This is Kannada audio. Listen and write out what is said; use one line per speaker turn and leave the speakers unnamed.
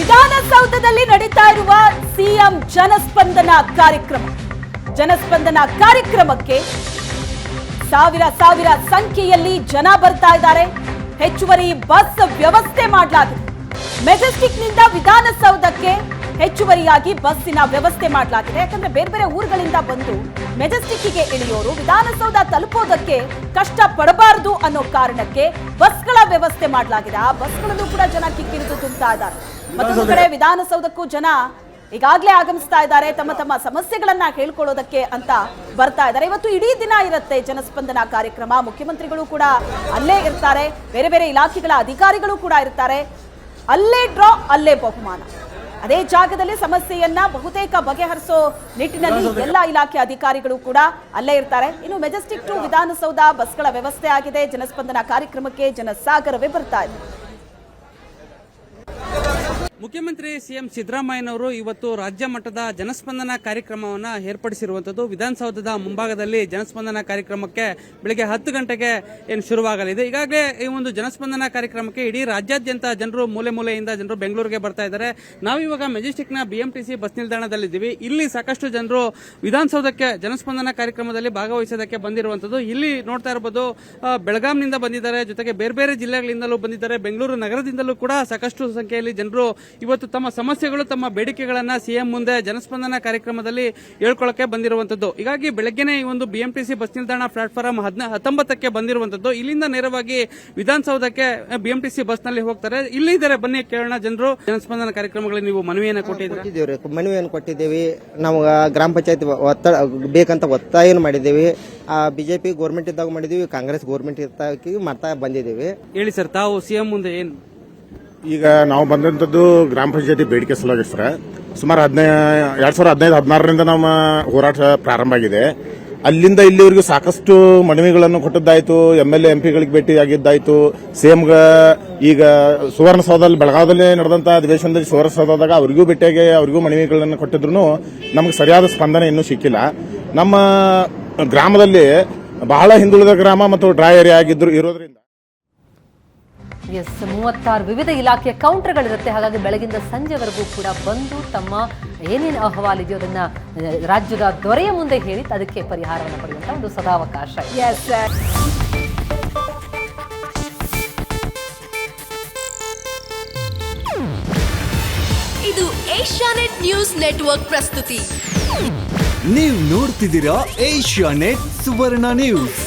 ವಿಧಾನಸೌಧದಲ್ಲಿ ನಡೀತಾ ಇರುವ ಸಿಎಂ ಜನಸ್ಪಂದನ ಕಾರ್ಯಕ್ರಮ. ಜನಸ್ಪಂದನ ಕಾರ್ಯಕ್ರಮಕ್ಕೆ ಸಾವಿರ ಸಾವಿರ ಸಂಖ್ಯೆಯಲ್ಲಿ ಜನ ಬರ್ತಾ ಇದ್ದಾರೆ. ಹೆಚ್ಚುವರಿ ಬಸ್ ವ್ಯವಸ್ಥೆ ಮಾಡಲಾಗಿದೆ. ಮೆಜೆಸ್ಟಿಕ್ನಿಂದ ವಿಧಾನಸೌಧಕ್ಕೆ ಹೆಚ್ಚುವರಿಯಾಗಿ ಬಸ್ಸಿನ ವ್ಯವಸ್ಥೆ ಮಾಡಲಾಗಿದೆ. ಯಾಕಂದ್ರೆ ಬೇರೆ ಬೇರೆ ಊರುಗಳಿಂದ ಬಂದು ಮೆಜೆಸ್ಟಿಕ್ಗೆ ಇಳಿಯೋರು, ವಿಧಾನಸೌಧ ತಲುಪೋದಕ್ಕೆ ಕಷ್ಟ ಪಡಬಾರದು ಅನ್ನೋ ಕಾರಣಕ್ಕೆ ಬಸ್ಗಳ ವ್ಯವಸ್ಥೆ ಮಾಡಲಾಗಿದೆ. ಆ ಬಸ್ಗಳಲ್ಲೂ ಕೂಡ ಜನ ಕಿಕ್ಕಿರಿದು ತುಂಬುತ್ತಾ ಇದ್ದಾರೆ. ಮತ್ತೊಂದು ಕಡೆ ವಿಧಾನಸೌಧಕ್ಕೂ ಜನ ಈಗಾಗಲೇ ಆಗಮಿಸ್ತಾ ಇದ್ದಾರೆ. ತಮ್ಮ ತಮ್ಮ ಸಮಸ್ಯೆಗಳನ್ನ ಹೇಳ್ಕೊಳ್ಳೋದಕ್ಕೆ ಅಂತ ಬರ್ತಾ ಇದ್ದಾರೆ. ಇವತ್ತು ಇಡೀ ದಿನ ಇರುತ್ತೆ ಜನಸ್ಪಂದನ ಕಾರ್ಯಕ್ರಮ. ಮುಖ್ಯಮಂತ್ರಿಗಳು ಕೂಡ ಅಲ್ಲೇ ಇರ್ತಾರೆ. ಬೇರೆ ಬೇರೆ ಇಲಾಖೆಗಳ ಅಧಿಕಾರಿಗಳು ಕೂಡ ಇರ್ತಾರೆ. ಅಲ್ಲೇ ಡ್ರಾ, ಅಲ್ಲೇ ಬಹುಮಾನ. ಅದೇ ಜಾಗದಲ್ಲಿ ಸಮಸ್ಯೆಯನ್ನ ಬಹುತೇಕ ಬಗೆಹರಿಸೋ ನಿಟ್ಟಿನಲ್ಲಿ ಎಲ್ಲ ಇಲಾಖೆ ಅಧಿಕಾರಿಗಳು ಕೂಡ ಅಲ್ಲೇ ಇರ್ತಾರೆ. ಇನ್ನು ಮೆಜೆಸ್ಟಿಕ್ ಟು ವಿಧಾನಸೌಧ ಬಸ್ಗಳ ವ್ಯವಸ್ಥೆ ಆಗಿದೆ. ಜನಸ್ಪಂದನ ಕಾರ್ಯಕ್ರಮಕ್ಕೆ ಜನಸಾಗರವೇ ಬರ್ತಾ ಇದೆ.
ಮುಖ್ಯಮಂತ್ರಿ ಸಿಎಂ ಸಿದ್ದರಾಮಯ್ಯನವರು ಇವತ್ತು ರಾಜ್ಯ ಮಟ್ಟದ ಜನಸ್ಪಂದನ ಕಾರ್ಯಕ್ರಮವನ್ನು ಏರ್ಪಡಿಸಿರುವಂಥದ್ದು. ವಿಧಾನಸೌಧದ ಮುಂಭಾಗದಲ್ಲಿ ಜನಸ್ಪಂದನ ಕಾರ್ಯಕ್ರಮಕ್ಕೆ ಬೆಳಗ್ಗೆ ಹತ್ತು ಗಂಟೆಗೆ ಏನು ಶುರುವಾಗಲಿದೆ. ಈಗಾಗಲೇ ಈ ಒಂದು ಜನಸ್ಪಂದನ ಕಾರ್ಯಕ್ರಮಕ್ಕೆ ಇಡೀ ರಾಜ್ಯಾದ್ಯಂತ ಜನರು ಮೂಲೆ ಮೂಲೆಯಿಂದ ಜನರು ಬೆಂಗಳೂರಿಗೆ ಬರ್ತಾ ಇದ್ದಾರೆ. ನಾವಿವಾಗ ಮೆಜೆಸ್ಟಿಕ್ನ ಬಿಎಂಟಿಸಿ ಬಸ್ ನಿಲ್ದಾಣದಲ್ಲಿದ್ದೀವಿ. ಇಲ್ಲಿ ಸಾಕಷ್ಟು ಜನರು ವಿಧಾನಸೌಧಕ್ಕೆ ಜನಸ್ಪಂದನ ಕಾರ್ಯಕ್ರಮದಲ್ಲಿ ಭಾಗವಹಿಸೋದಕ್ಕೆ ಬಂದಿರುವಂಥದ್ದು. ಇಲ್ಲಿ ನೋಡ್ತಾ ಇರಬಹುದು ಆ, ಬೆಳಗಾಂನಿಂದ ಬಂದಿದ್ದಾರೆ. ಜೊತೆಗೆ ಬೇರೆ ಬೇರೆ ಜಿಲ್ಲೆಗಳಿಂದಲೂ ಬಂದಿದ್ದಾರೆ. ಬೆಂಗಳೂರು ನಗರದಿಂದಲೂ ಕೂಡ ಸಾಕಷ್ಟು ಸಂಖ್ಯೆಯಲ್ಲಿ ಜನರು ಇವತ್ತು ತಮ್ಮ ಸಮಸ್ಯೆಗಳು ತಮ್ಮ ಬೇಡಿಕೆಗಳನ್ನ ಸಿಎಂ ಮುಂದೆ ಜನಸ್ಪಂದನ ಕಾರ್ಯಕ್ರಮದಲ್ಲಿ ಹೇಳ್ಕೊಳ್ಳಕ್ಕೆ ಬಂದಿರುವಂತದ್ದು ಹೀಗಾಗಿ ಬೆಳಗ್ಗೆನೇ ಈ ಒಂದು ಬಿಎಂಟಿಸಿ ಬಸ್ ನಿಲ್ದಾಣ ಪ್ಲಾಟ್ಫಾರ್ಮ್ ಹದಿನ ಹತ್ತೊಂಬತ್ತಕ್ಕೆ ಬಂದಿರುವಂತದ್ದು ಇಲ್ಲಿಂದ ನೇರವಾಗಿ ವಿಧಾನಸೌಧಕ್ಕೆ ಬಿಎಂಟಿಸಿ ಬಸ್ನಲ್ಲಿ ಹೋಗ್ತಾರೆ. ಇಲ್ಲಿದ್ದಾರೆ ಬನ್ನಿ ಕೇಳೋಣ ಜನರು. ಜನಸ್ಪಂದನ ಕಾರ್ಯಕ್ರಮಗಳಿಗೆ ನೀವು ಮನವಿಯನ್ನು
ಕೊಟ್ಟಿದ್ದೀವಿ ಮನವಿಯನ್ನು ಕೊಟ್ಟಿದ್ದೀವಿ. ನಾವು ಗ್ರಾಮ ಪಂಚಾಯತ್ ಒತ್ತಡ ಬೇಕಂತ ಮಾಡಿದ್ದೀವಿ. ಮಾಡಿದ್ದೇವೆ ಬಿಜೆಪಿ ಗೋರ್ಮೆಂಟ್ ಇದ್ದಾಗ ಮಾಡಿದ್ದೀವಿ. ಕಾಂಗ್ರೆಸ್ ಗೋರ್ಮೆಂಟ್ ಇದ್ದಾಗ ಮಾಡ್ತಾ ಬಂದಿದ್ದೀವಿ.
ಹೇಳಿ ಸರ್ ತಾವು ಸಿಎಂ ಮುಂದೆ ಏನು?
ಈಗ ನಾವು ಬಂದಂಥದ್ದು ಗ್ರಾಮ ಪಂಚಾಯತಿ ಬೇಡಿಕೆ ಸಲುವಾಗಿ ಸರ್. ಸುಮಾರು ಹದಿನೈದು ಎರಡು ಸಾವಿರದ ಹದಿನೈದು, ಹದಿನಾರರಿಂದ ನಮ್ಮ ಹೋರಾಟ ಪ್ರಾರಂಭ ಆಗಿದೆ. ಅಲ್ಲಿಂದ ಇಲ್ಲಿವರೆಗೂ ಸಾಕಷ್ಟು ಮನವಿಗಳನ್ನು ಕೊಟ್ಟದ್ದಾಯಿತು. ಎಂ ಎಲ್ ಎ, ಎಂ ಪಿಗಳಿಗೆ ಭೇಟಿ ಆಗಿದ್ದಾಯ್ತು. ಸಿಎಂಗ ಈಗ ಸುವರ್ಣಸೌಧದಲ್ಲಿ ಬೆಳಗಾವದಲ್ಲಿ ನಡೆದಂಥ ಅಧಿವೇಶನದಲ್ಲಿ ಸುವರ್ಣಸೌಧದಾಗ ಅವರಿಗೂ ಭೇಟಿಯಾಗಿ ಅವರಿಗೂ ಮನವಿಗಳನ್ನು ಕೊಟ್ಟಿದ್ರು ನಮಗೆ ಸರಿಯಾದ ಸ್ಪಂದನೆ ಇನ್ನೂ ಸಿಕ್ಕಿಲ್ಲ. ನಮ್ಮ ಗ್ರಾಮದಲ್ಲಿ ಬಹಳ ಹಿಂದುಳಿದ ಗ್ರಾಮ ಮತ್ತು ಡ್ರೈ ಏರಿಯಾ ಆಗಿದ್ರು, ಇರೋದ್ರಿಂದ
ಎಸ್ ಮೂವತ್ತಾರು ವಿವಿಧ ಇಲಾಖೆಯ ಕೌಂಟರ್ಗಳಿರುತ್ತೆ ಹಾಗಾಗಿ ಬೆಳಗಿಂದ ಸಂಜೆವರೆಗೂ ಕೂಡ ಬಂದು ತಮ್ಮ ಏನೇನು ಅಹವಾಲಿದೆಯೋ ಅದನ್ನ ರಾಜ್ಯದ ದೊರೆಯ ಮುಂದೆ ಹೇಳಿ ಅದಕ್ಕೆ ಪರಿಹಾರವನ್ನು ಪಡೆಯುವಂಥ ಒಂದು ಸದಾವಕಾಶ
ಎಸ್
ಇದು ಏಷ್ಯಾನೆಟ್ ನ್ಯೂಸ್ ನೆಟ್ವರ್ಕ್ ಪ್ರಸ್ತುತಿ.
ನೀವು ನೋಡ್ತಿದ್ದೀರಾ ಏಷ್ಯಾ ನೆಟ್ ಸುವರ್ಣ ನ್ಯೂಸ್.